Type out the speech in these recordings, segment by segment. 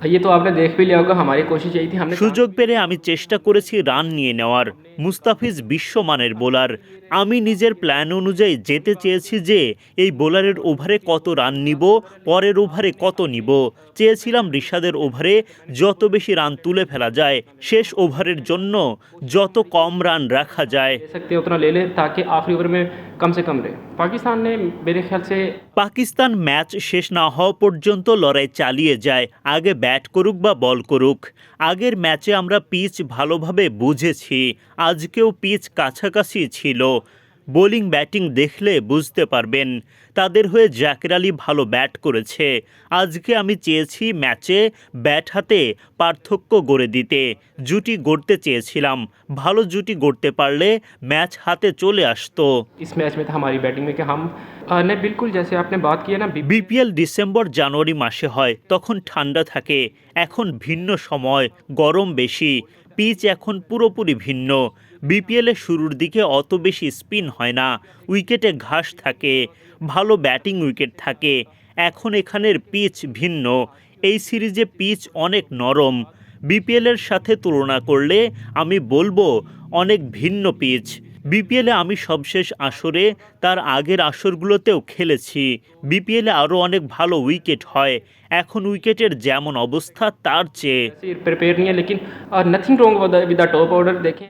ये तो आपने देख भी लिया होगा हमारी कोशिश यही थी हमने সুযোগ পেলে আমি চেষ্টা করেছি রান নিয়ে নেওয়ার মুস্তাফিজ বিশ্বমানের বোলার আমি নিজের প্ল্যান অনুযায়ী যেতে চেয়েছি যে এই বোলারের ওভারে কত রান নিব পরের ওভারে কত নিব চেয়েছিলাম রিশাদের ওভারে যত বেশি রান তুলে ফেলা যায় শেষ ওভারের জন্য যত কম রান রাখা যায় ले सकते हैं उतना ले ले ताकि आखिरी ओवर में कम से कम रहे पाकिस्तान ने मेरे ख्याल से পাকিস্তান ম্যাচ শেষ না হওয়া পর্যন্ত লড়াই চালিয়ে যায় আগে ব্যাট করুক বা বল করুক, আগের ম্যাচে আমরা পিচ ভালোভাবে বুঝেছি, আজকেও পিচ কাছাকাছি ছিল। বোলিং ব্যাটিং দেখলে বুঝতে পারবেন তাদের হয়ে জাকের আলী ভালো ব্যাট করেছে আজকে আমি চেয়েছি ম্যাচে ব্যাট হাতে পার্থক্য গড়ে দিতে জুটি গড়তে চেয়েছিলাম ভালো জুটি গড়তে পারলে ম্যাচ হাতে চলে আসতো इस मैच में था हमारी बैटिंग में कि हम अ, ने बिल्कुल जैसे आपने बात की है ना बी- বিপিএল ডিসেম্বর জানুয়ারি মাসে হয় তখন ঠান্ডা থাকে এখন ভিন্ন সময় গরম বেশি পিচ এখন পুরোপুরি ভিন্ন। বিপিএলের শুরুর দিকে অত বেশি স্পিন হয় না, উইকেটে ঘাস থাকে, ভালো ব্যাটিং উইকেট থাকে। এখন এখানের পিচ ভিন্ন, এই সিরিজে পিচ অনেক নরম। বিপিএলের সাথে তুলনা করলে আমি বলব অনেক ভিন্ন পিচ। বিপিএলে আমি সবশেষ আসরে তার আগের আসরগুলোতেও খেলেছি। বিপিএলে আরও অনেক ভালো উইকেট হয়। এখন উইকেটের যেমন অবস্থা তার চেয়ে।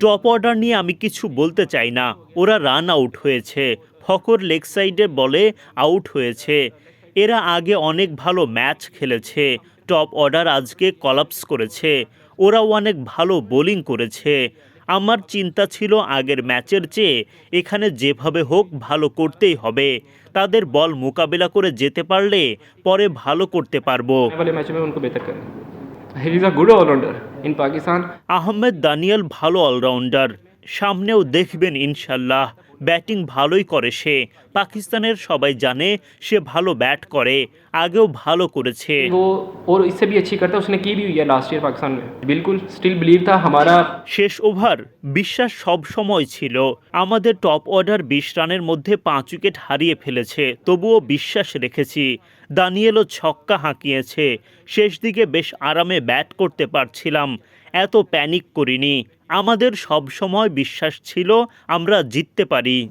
টপ অর্ডার নিয়ে আমি কিছু বলতে চাই না। ওরা রান আউট হয়েছে। ফকর লেগ সাইডে বলে আউট হয়েছে। এরা আগে অনেক ভালো ম্যাচ খেলেছে। টপ অর্ডার আজকে কলাপস করেছে। ওরাও অনেক ভালো বোলিং করেছে। আমার চিন্তা ছিল আগের ম্যাচের চেয়ে এখানে যেভাবে হোক ভালো করতেই হবে। তাদের বল মোকাবেলা করে যেতে পারলে পরে ভালো করতে পারব। আহমেদ দানিয়াল ভালো অলরাউন্ডার সামনেও দেখবেন ইনশাল্লাহ। ব্যাটিং ভালোই করে সে পাকিস্তানের সবাই জানে সে ভালো ব্যাট করে আগেও ভালো করেছে वो और इससे भी अच्छी करता है उसने की भी हुई है लास्ट ईयर पाकिस्तान में बिल्कुल स्टिल बिलीव था हमारा শেষ ওভার বিশ্বাস সব সময় ছিল আমাদের টপ অর্ডার বিশ রানের মধ্যে পাঁচ উইকেট হারিয়ে ফেলেছে তবুও বিশ্বাস রেখেছি দানিয়েলও ছক্কা হাঁকিয়েছে শেষ দিকে বেশ আরামে ব্যাট করতে পারছিলাম এত প্যানিক করিনি। আমাদের সব সময় বিশ্বাস ছিল আমরা জিততে পারি।